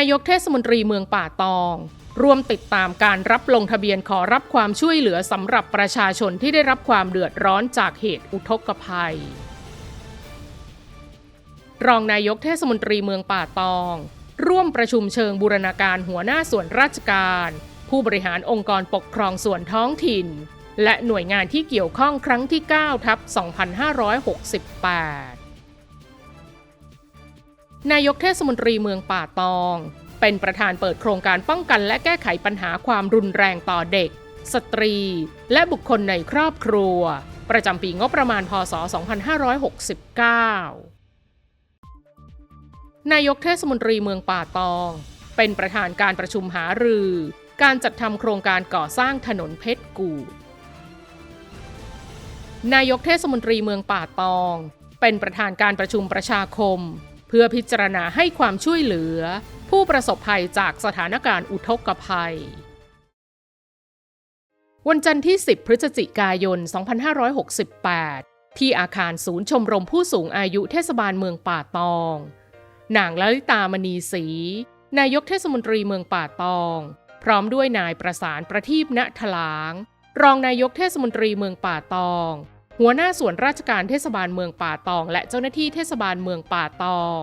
ายกเทศมนตรีเมืองป่าตอง ร่วมติดตามการรับลงทะเบียนขอรับความช่วยเหลือสำหรับประชาชนที่ได้รับความเดือดร้อนจากเหตุอุทกภัย รองนายกเทศมนตรีเมืองป่าตอง ร่วมประชุมเชิงบูรณาการหัวหน้าส่วนราชการ ผู้บริหารองค์กรปกครองส่วนท้องถิ่น และหน่วยงานที่เกี่ยวข้องครั้งที่ 9 ทับ 2568 นายกเทศมนตรีเมืองป่าตอง เป็นประธานเปิดโครงการป้องกันและแก้ไขปัญหาความรุนแรงต่อเด็ก สตรี และบุคคลในครอบครัว ประจำปีงบประมาณพศ 2569 นายกเทศมนตรีเมืองป่าตอง เป็นประธานการประชุมหารือ การจัดทำโครงการก่อสร้างถนนเพชรกูดนายกเทศมนตรีเมืองป่าตอง เป็นประธานการประชุมประชาคม เพื่อพิจารณาให้ความช่วยเหลือ ผู้ประสบภัยจากสถานการณ์อุทกภัย วันจันทร์ที่ 10 พฤศจิกายน 2568 ที่อาคารศูนย์ชมรมผู้สูงอายุเทศบาลเมืองป่าตองนางลลิตามณีศรีนายกเทศมนตรีเมืองป่าตอง พร้อมด้วยนายประสานประทีปณถลาง รองนายกเทศมนตรีเมืองป่าตอง หัวหน้าส่วนราชการเทศบาลเมืองป่าตอง และเจ้าหน้าที่เทศบาลเมืองป่าตอง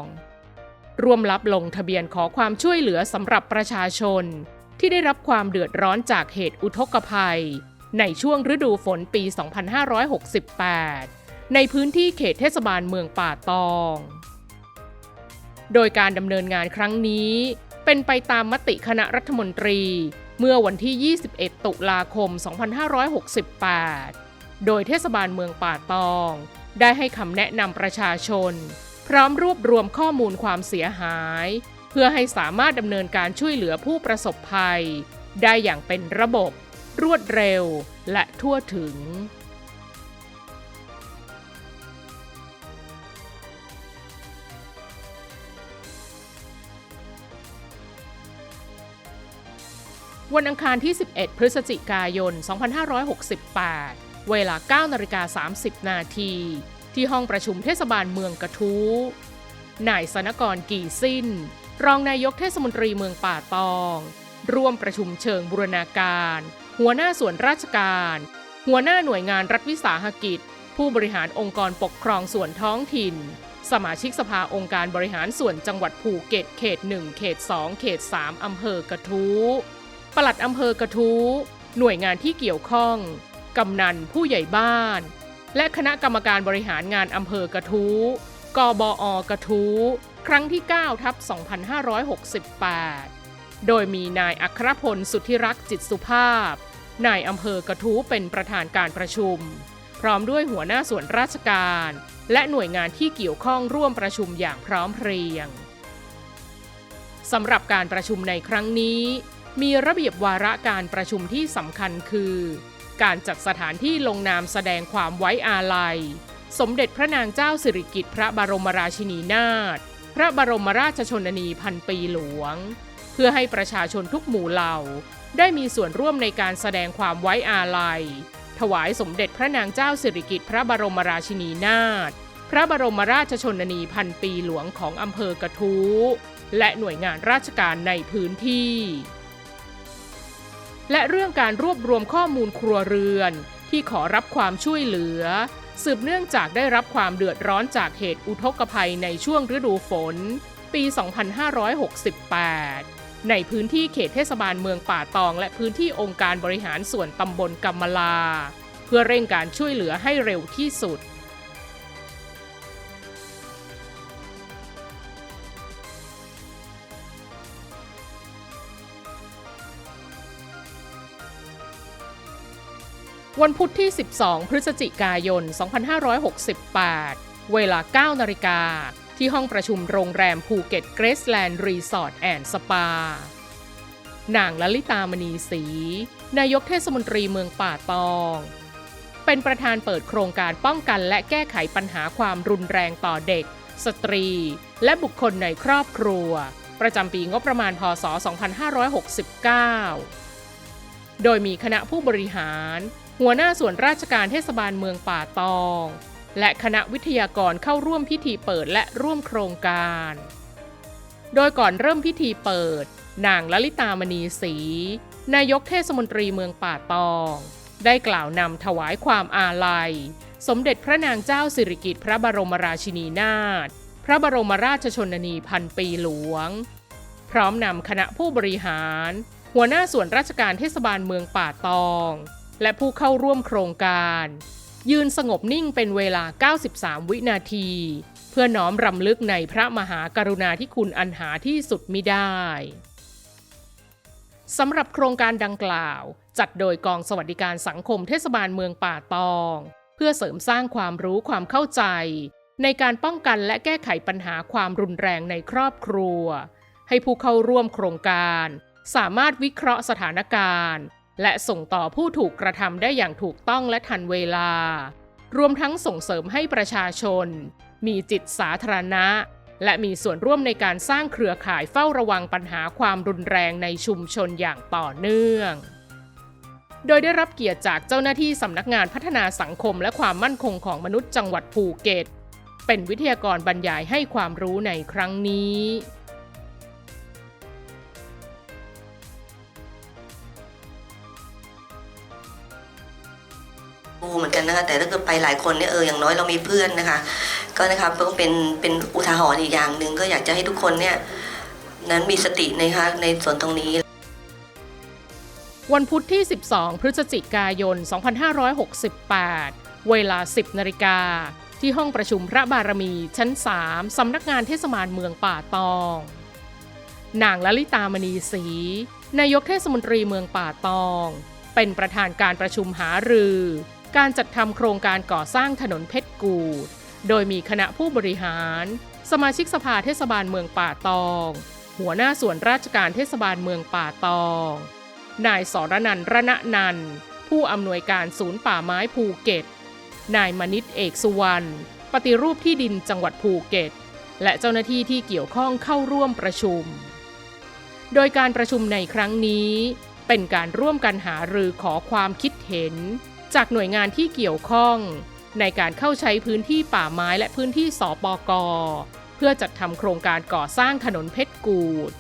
ร่วมรับลงทะเบียนขอความช่วยเหลือสำหรับประชาชน ที่ได้รับความเดือดร้อนจากเหตุอุทกภัย ในช่วงฤดูฝนปี 2568 ในพื้นที่เขตเทศบาลเมืองป่าตอง โดยการดำเนินงานครั้งนี้เป็นไปตามมติคณะรัฐมนตรีเมื่อวันที่ 21 ตุลาคม 2568 โดยเทศบาลเมืองป่าตอง ได้ให้คำแนะนำประชาชน พร้อมรวบรวมข้อมูลความเสียหาย เพื่อให้สามารถดำเนินการช่วยเหลือผู้ประสบภัย ได้อย่างเป็นระบบ รวดเร็ว และทั่วถึงวันอังคารที่ 11 พฤศจิกายน 2568 เวลา9นาฬิกา30 นาที ที่ห้องประชุมเทศบาลเมืองกระทู้นายสนกรกี่สิ้น รองนายกเทศมนตรีเมืองป่าตอง ร่วมประชุมเชิงบูรณาการ หัวหน้าส่วนราชการ หัวหน้าหน่วยงานรัฐวิสาหกิจ ผู้บริหารองค์กรปกครองส่วนท้องถิ่น สมาชิกสภาองค์การบริหารส่วนจังหวัดภูเก็ตเขต 1 เขต 2 เขต 3 อำเภอกระทู้ปลัดอำเภอกระทู้หน่วยงานที่เกี่ยวข้อง กำนันผู้ใหญ่บ้าน และคณะกรรมการบริหารงานอำเภอกระทู้กบอ กระทู้ครั้งที่ 9 ทับ 2568 โดยมีนายอัครพลสุทธิรักษ์จิตสุภาพ นายอำเภอกระทู้เป็นประธานการประชุม พร้อมด้วยหัวหน้าส่วนราชการ และหน่วยงานที่เกี่ยวข้องร่วมประชุมอย่างพร้อมเพรียงสำหรับการประชุมในครั้งนี้ มีระเบียบวาระการประชุมที่สำคัญคือ การจัดสถานที่ลงนามแสดงความไว้อาลัย สมเด็จพระนางเจ้าสิริกิติ์พระบรมราชินีนาถพระบรมราชชนนีพันปีหลวง เพื่อให้ประชาชนทุกหมู่เหล่า ได้มีส่วนร่วมในการแสดงความไว้อาลัย ถวายสมเด็จพระนางเจ้าสิริกิติ์พระบรมราชินีนาถพระบรมราชชนนีพันปีหลวงของอำเภอกระทู้และหน่วยงานราชการในพื้นที่ และเรื่องการรวบรวมข้อมูลครัวเรือน ที่ขอรับความช่วยเหลือ สืบเนื่องจากได้รับความเดือดร้อนจากเหตุอุทกภัยในช่วงฤดูฝน ปี 2568 ในพื้นที่เขตเทศบาลเมืองป่าตอง และพื้นที่องค์การบริหารส่วนตำบลกำมะลา เพื่อเร่งการช่วยเหลือให้เร็วที่สุด วันพุธที่ 12 พฤศจิกายน 2568 เวลา 9 นาฬิกา ที่ห้องประชุมโรงแรมภูเก็ตเกรสแลนด์รีสอร์ทแอนด์สปานางลลิตามณีศรีนายกเทศมนตรีเมืองป่าตอง เป็นประธานเปิดโครงการป้องกันและแก้ไขปัญหาความรุนแรงต่อเด็ก สตรี และบุคคลในครอบครัว ประจำปีงบประมาณพศ 2569 โดยมีคณะผู้บริหาร หัวหน้าส่วนราชการเทศบาลเมืองป่าตอง และคณะวิทยากรเข้าร่วมพิธีเปิดและร่วมโครงการ โดยก่อนเริ่มพิธีเปิด นางลลิตามณีศรีนายกเทศมนตรีเมืองป่าตอง ได้กล่าวนำถวายความอาลัย สมเด็จพระนางเจ้าสิริกิติ์พระบรมราชินีนาถพระบรมราชชนนีพันปีหลวง พร้อมนำคณะผู้บริหาร หัวหน้าส่วนราชการเทศบาลเมืองป่าตอง และผู้เข้าร่วมโครงการ ยืนสงบนิ่งเป็นเวลา 93 วินาที เพื่อน้อมรำลึกในพระมหากรุณาธิคุณอันหาที่สุดมิได้สำหรับโครงการดังกล่าว จัดโดยกองสวัสดิการสังคมเทศบาลเมืองป่าตอง เพื่อเสริมสร้างความรู้ความเข้าใจ ในการป้องกันและแก้ไขปัญหาความรุนแรงในครอบครัว ให้ผู้เข้าร่วมโครงการ สามารถวิเคราะห์สถานการณ์ และส่งต่อผู้ถูกกระทำได้อย่างถูกต้องและทันเวลา รวมทั้งส่งเสริมให้ประชาชน มีจิตสาธารณะ และมีส่วนร่วมในการสร้างเครือข่ายเฝ้าระวังปัญหาความรุนแรงในชุมชนอย่างต่อเนื่อง โดยได้รับเกียรติจากเจ้าหน้าที่สำนักงานพัฒนาสังคมและความมั่นคงของมนุษย์จังหวัดภูเก็ต เป็นวิทยากรบรรยายให้ความรู้ในครั้งนี้ เหมือนกันนะคะ แต่ถ้าเกิดไปหลายคนเนี่ยเอออย่างน้อยเรามีเพื่อนนะคะ ก็นะครับก็เป็นเป็นอุทาหรณ์อีกอย่างหนึ่งก็อยากจะให้ทุกคนเนี่ยนั้นมีสตินะคะในส่วนตรงนี้ วันพุธที่ 12 พฤศจิกายน 2568 เวลา 10นาฬิกาที่ห้องประชุมพระบารมีชั้น 3 สำนักงานเทศบาลเมืองป่าตอง นางลลิตามณีศรีนายกเทศมนตรีเมืองป่าตอง เป็นประธานการประชุมหารือ การจัดทำโครงการก่อสร้างถนนเพชรกูด โดยมีคณะผู้บริหาร สมาชิกสภาเทศบาลเมืองป่าตอง หัวหน้าส่วนราชการเทศบาลเมืองป่าตอง นายสรนันระณนันผู้อำนวยการศูนย์ป่าไม้ภูเก็ต นายมนิตเอกสุวรรณ ปฏิรูปที่ดินจังหวัดภูเก็ต และเจ้าหน้าที่ที่เกี่ยวข้องเข้าร่วมประชุม โดยการประชุมในครั้งนี้ เป็นการร่วมกันหารือขอความคิดเห็น จากหน่วยงานที่เกี่ยวข้อง ในการเข้าใช้พื้นที่ป่าไม้และพื้นที่สปกเพื่อจัดทำโครงการก่อสร้างถนนเพชรกูด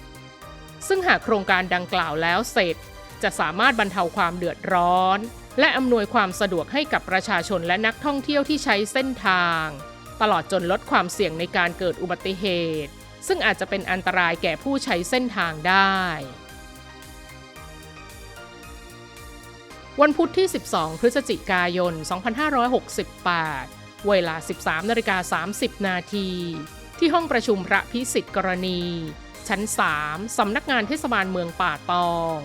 ซึ่งหากโครงการดังกล่าวแล้วเสร็จ จะสามารถบรรเทาความเดือดร้อน และอำนวยความสะดวกให้กับประชาชนและนักท่องเที่ยวที่ใช้เส้นทาง ตลอดจนลดความเสี่ยงในการเกิดอุบัติเหตุ ซึ่งอาจจะเป็นอันตรายแก่ผู้ใช้เส้นทางได้ วันพุธที่ 12 พฤศจิกายน 2568 เวลา 13นาฬิกา30 นาที ที่ห้องประชุมพระพิสิทธิ์กรณี ชั้น 3 สำนักงานเทศบาลเมืองป่าตอง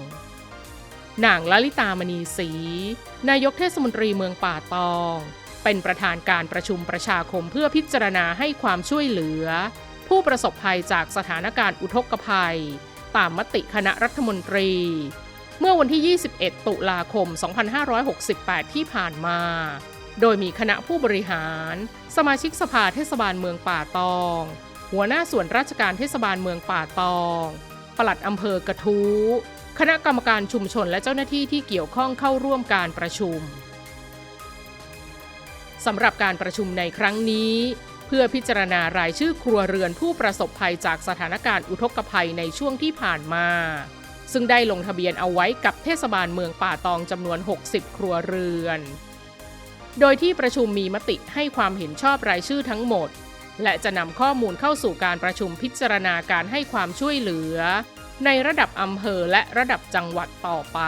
นางลลิตามณีศรีนายกเทศมนตรีเมืองป่าตอง เป็นประธานการประชุมประชาคมเพื่อพิจารณาให้ความช่วยเหลือ ผู้ประสบภัยจากสถานการณ์อุทกภัย ตามมติคณะรัฐมนตรี เมื่อวันที่ 21 ตุลาคม 2568 ที่ผ่านมา โดยมีคณะผู้บริหาร สมาชิกสภาเทศบาลเมืองป่าตอง หัวหน้าส่วนราชการเทศบาลเมืองป่าตอง ปลัดอำเภอกระทู้ คณะกรรมการชุมชนและเจ้าหน้าที่ที่เกี่ยวข้องเข้าร่วมการประชุมสำหรับการประชุมในครั้งนี้ เพื่อพิจารณารายชื่อครัวเรือนผู้ประสบภัยจากสถานการณ์อุทกภัยในช่วงที่ผ่านมา ซึ่งได้ลงทะเบียนเอาไว้กับเทศบาลเมืองป่าตองจำนวน 60 ครัวเรือน โดยที่ประชุมมีมติให้ความเห็นชอบรายชื่อทั้งหมด และจะนำข้อมูลเข้าสู่การประชุมพิจารณาการให้ความช่วยเหลือ ในระดับอำเภอและระดับจังหวัดต่อไป